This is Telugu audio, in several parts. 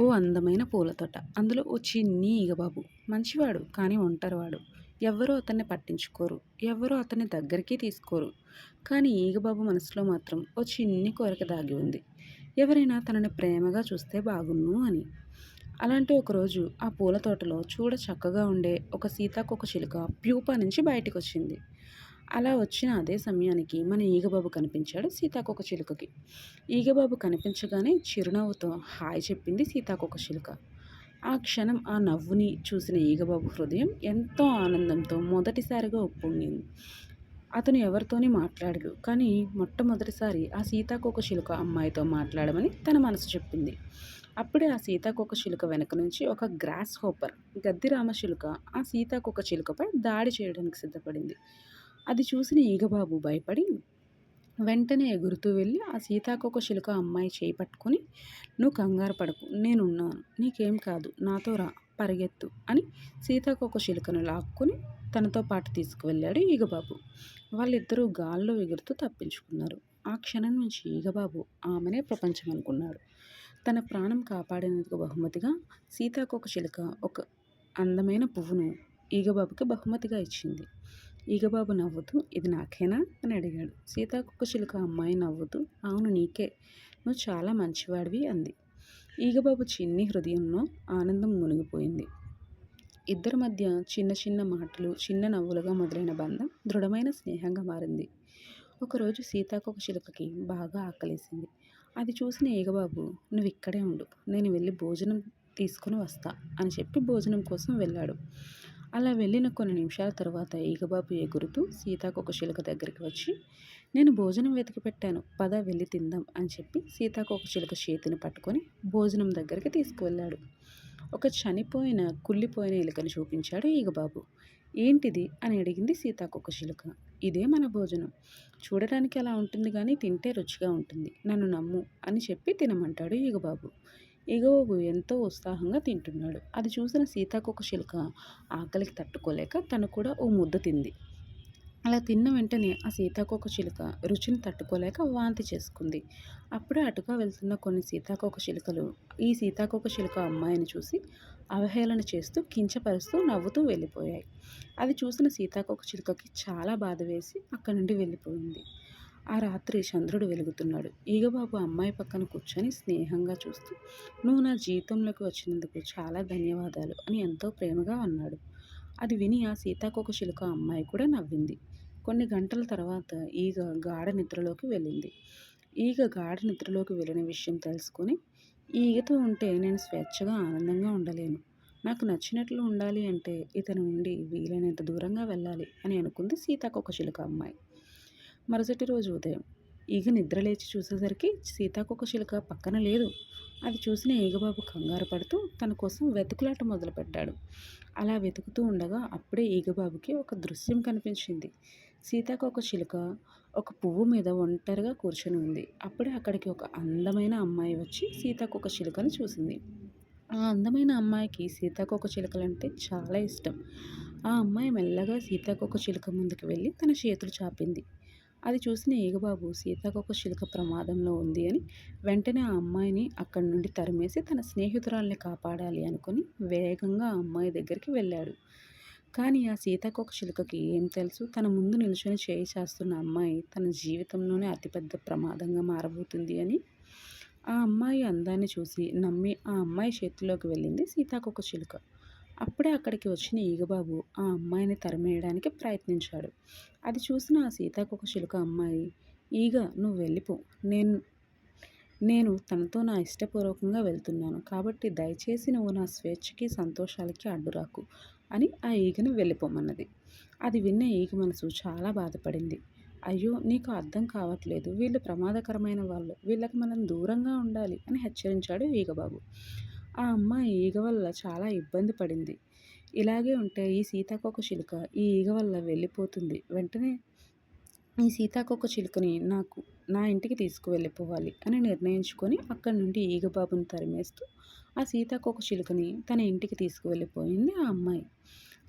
ఓ అందమైన పూలతోట. అందులో ఓ చిన్ని ఈగబాబు. మంచివాడు కానీ ఒంటరివాడు. ఎవ్వరూ అతన్ని పట్టించుకోరు. ఎవ్వరూ అతన్ని దగ్గరికి తీసుకోరు. కానీ ఈగబాబు మనసులో మాత్రం ఓ చిన్ని కోరిక దాగి ఉంది. ఎవరైనా తనని ప్రేమగా చూస్తే బాగున్ను అని. అలాంటి ఒకరోజు ఆ పూల తోటలో చూడ చక్కగా ఉండే ఒక సీతాకొక చిలుక ప్యూపా నుంచి బయటకు వచ్చింది అలా వచ్చిన అదే సమయానికి మన ఈగబాబు కనిపించాడు సీతాకొక చిలుకకి. ఈగబాబు కనిపించగానే చిరునవ్వుతో హాయ్ చెప్పింది సీతాకొక చిలుక. ఆ క్షణం ఆ నవ్వుని చూసిన ఈగబాబు హృదయం ఎంతో ఆనందంతో మొదటిసారిగా ఒప్పుండింది అతను ఎవరితోని మాట్లాడడు కానీ మొట్టమొదటిసారి ఆ సీతాకోక చిలుక అమ్మాయితో మాట్లాడమని తన మనసు చెప్పింది. అప్పుడే ఆ సీతాకోక చిలుక వెనక నుంచి ఒక గ్రాస్ హోపర్ గద్దిరామ చిలుక ఆ సీతాకోక చిలుకపై దాడి చేయడానికి సిద్ధపడింది. అది చూసిన ఈగబాబు భయపడి వెంటనే ఎగురుతూ వెళ్ళి ఆ సీతాకొక చిలుక అమ్మాయి చేయి పట్టుకొని నువ్వు కంగారు పడకు నేనున్నాను నీకేం కాదు నాతో రా పరిగెత్తు అని సీతాకోక చిలుకను లాక్కొని తనతో పాటు తీసుకువెళ్ళాడు ఈగబాబు. వాళ్ళిద్దరూ గాల్లో ఎగురుతూ తప్పించుకున్నారు. ఆ క్షణం నుంచి ఈగబాబు ఆమెనే ప్రపంచం అనుకున్నాడు. తన ప్రాణం కాపాడినందుకు బహుమతిగా సీతాకొక చిలుక ఒక అందమైన పువ్వును ఈగబాబుకి బహుమతిగా ఇచ్చింది. ఈగబాబు నవ్వుతూ ఇది నాకేనా? అని అడిగాడు. సీతాకుక్క చిలుక అమ్మాయి నవ్వుతూ అవును నీకే నువ్వు చాలా మంచివాడివి అంది. ఈగబాబు చిన్ని హృదయంలో ఆనందం మునిగిపోయింది. ఇద్దరి మధ్య చిన్న చిన్న మాటలు చిన్న నవ్వులుగా మొదలైన బంధం దృఢమైన స్నేహంగా మారింది. ఒకరోజు సీతాకొక చిలుకకి బాగా ఆకలేసింది. అది చూసిన ఈగబాబు నువ్వు ఇక్కడే ఉండు నేను వెళ్ళి భోజనం తీసుకుని వస్తా అని చెప్పి భోజనం కోసం వెళ్ళాడు. అలా వెళ్ళిన కొన్ని నిమిషాల తర్వాత ఈగబాబు ఎగురుతూ సీతాకొక చిలుక దగ్గరికి వచ్చి నేను భోజనం వెతికి పెట్టాను పద వెళ్ళి తిందాం అని చెప్పి సీతాకొక చిలుక చేతిని పట్టుకొని భోజనం దగ్గరికి తీసుకువెళ్ళాడు. ఒక చనిపోయిన కుళ్ళిపోయిన ఎలుకను చూపించాడు ఈగబాబు ఏంటిది? అని అడిగింది సీతాకొక చిలుక. ఇదే మన భోజనం. చూడడానికి అలా ఉంటుంది కానీ తింటే రుచిగా ఉంటుంది. నన్ను నమ్ము అని చెప్పి తినమంటాడు ఈగబాబు ఎగవగు ఎంతో ఉత్సాహంగా తింటున్నాడు. అది చూసిన సీతాకొక చిలుక ఆకలికి తట్టుకోలేక తను కూడా ఓ ముద్ద తింది. అలా తిన్న వెంటనే ఆ సీతాకోక చిలుక రుచిని తట్టుకోలేక వాంతి చేసుకుంది. అప్పుడే అటుగా వెళ్తున్న కొన్ని సీతాకోక చిలుకలు ఈ సీతాకోక చిలుక అమ్మాయిని చూసి అవహేళన చేస్తూ కించపరుస్తూ నవ్వుతూ వెళ్ళిపోయాయి. అది చూసిన సీతాకోక చిలుకకి చాలా బాధ వేసి అక్కడి నుండి వెళ్ళిపోయింది. ఆ రాత్రి చంద్రుడు వెలుగుతున్నాడు. ఈగబాబు అమ్మాయి పక్కన కూర్చొని స్నేహంగా చూస్తూ నువ్వు నా జీవితంలోకి వచ్చినందుకు చాలా ధన్యవాదాలు అని ఎంతో ప్రేమగా అన్నాడు. అది విని ఆ సీతాకొక చిలుక అమ్మాయి కూడా నవ్వింది. కొన్ని గంటల తర్వాత ఈగ గాఢ నిద్రలోకి వెళ్ళింది. ఈగ గాఢ నిద్రలోకి వెళ్ళిన విషయం తెలుసుకొని ఈగతో ఉంటే నేను స్వేచ్ఛగా ఆనందంగా ఉండలేను. నాకు నచ్చినట్లు ఉండాలి అంటే ఇతను నుండి వీలైనంత దూరంగా వెళ్ళాలి అని అనుకుంది సీతాకొక చిలుక అమ్మాయి. మరుసటి రోజు ఉదయం ఈగ నిద్రలేచి చూసేసరికి సీతాకొక చిలుక పక్కన లేదు. అది చూసిన ఈగబాబు కంగారు పడుతూ తన కోసం వెతుకులాట మొదలుపెట్టాడు. అలా వెతుకుతూ ఉండగా అప్పుడే ఈగబాబుకి ఒక దృశ్యం కనిపించింది. సీతాకొక చిలుక ఒక పువ్వు మీద ఒంటరిగా కూర్చొని ఉంది. అప్పుడే అక్కడికి ఒక అందమైన అమ్మాయి వచ్చి సీతాకొక చిలుకను చూసింది. ఆ అందమైన అమ్మాయికి సీతాకొక చిలుకలంటే చాలా ఇష్టం. ఆ అమ్మాయి మెల్లగా సీతాకొక చిలుక ముందుకు వెళ్ళి తన చేతులు చాపింది. అది చూసిన ఈగబాబు సీతాకొక శిలక ప్రమాదంలో ఉంది అని వెంటనే ఆ అమ్మాయిని అక్కడి నుండి తరిమేసి తన స్నేహితురాల్ని కాపాడాలి అనుకుని వేగంగా ఆ అమ్మాయి దగ్గరికి వెళ్ళాడు. కానీ ఆ సీతాకొక చిలుకకి ఏం తెలుసు? తన ముందు నిల్చొని చేయి చేస్తున్న అమ్మాయి తన జీవితంలోనే అతిపెద్ద ప్రమాదంగా మారబోతుంది అని ఆ అమ్మాయి అందాన్ని చూసి నమ్మి ఆ అమ్మాయి చేతిలోకి వెళ్ళింది సీతాకొక చిలుక అప్పుడే అక్కడికి వచ్చిన ఈగబాబు ఆ అమ్మాయిని తరిమేయడానికి ప్రయత్నించాడు. అది చూసిన ఆ సీతాకొక చిలుక అమ్మాయి ఈగ నువ్వు వెళ్ళిపో. నేను నేను తనతో నా ఇష్టపూర్వకంగా వెళ్తున్నాను. కాబట్టి దయచేసి నువ్వు నా స్వేచ్ఛకి సంతోషాలకి అడ్డురాకు అని ఆ ఈగను వెళ్ళిపోమన్నది. అది విన్న ఈగ మనసు చాలా బాధపడింది. అయ్యో నీకు అర్థం కావట్లేదు. వీళ్ళు ప్రమాదకరమైన వాళ్ళు. వీళ్ళకి మనం దూరంగా ఉండాలి అని హెచ్చరించాడు ఈగబాబు. ఆ అమ్మాయి ఈగ వల్ల చాలా ఇబ్బంది పడింది. ఇలాగే ఉంటే ఈ సీతాకోక చిలుక ఈ ఈగ వల్ల వెళ్ళిపోతుంది. వెంటనే ఈ సీతాకోక చిలుకని నాకు నా ఇంటికి తీసుకువెళ్ళిపోవాలి అని నిర్ణయించుకొని అక్కడి నుండి ఈగబాబుని తరిమేస్తూ ఆ సీతాకోక చిలుకని తన ఇంటికి తీసుకువెళ్ళిపోయింది ఆ అమ్మాయి.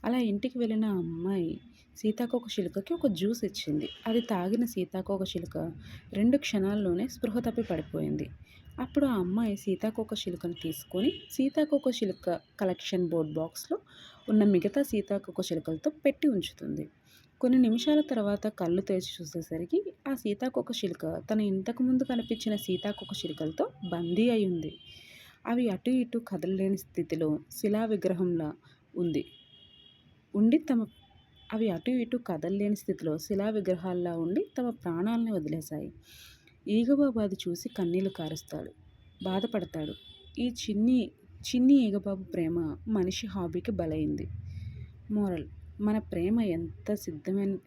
అలా ఇంటికి వెళ్ళిన ఆ అమ్మాయి సీతాకోక చిలుకకి ఒక జ్యూస్ ఇచ్చింది. అది తాగిన సీతాకోక చిలుక రెండు క్షణాల్లోనే స్పృహ తప్పి పడిపోయింది. అప్పుడు ఆ అమ్మాయి సీతాకోక చిలుకను తీసుకొని సీతాకోక చిలుక కలెక్షన్ బోర్డ్ బాక్స్లో ఉన్న మిగతా సీతాకోక చిలుకలతో పెట్టి ఉంచుతుంది. కొన్ని నిమిషాల తర్వాత కళ్ళు తెరిచి చూసేసరికి ఆ సీతాకోక చిలుక తన ఇంతకుముందు కనిపించిన సీతాకోక చిలుకలతో బందీ అయి ఉంది. అవి అటు ఇటు కదలలేని స్థితిలో శిలా విగ్రహంలా ఉంది. ఉండి తమ అవి అటు ఇటు కదలలేని స్థితిలో శిలా విగ్రహాల్లా ఉండి తమ ప్రాణాలను వదిలేశాయి. ఈగబాబు అది చూసి కన్నీళ్ళు కారుస్తాడు. బాధపడతాడు. ఈ చిన్ని చిన్ని ఈగబాబు ప్రేమ మనిషి హాబీకి బలైంది. మోరల్ మన ప్రేమ ఎంత సిద్ధమైన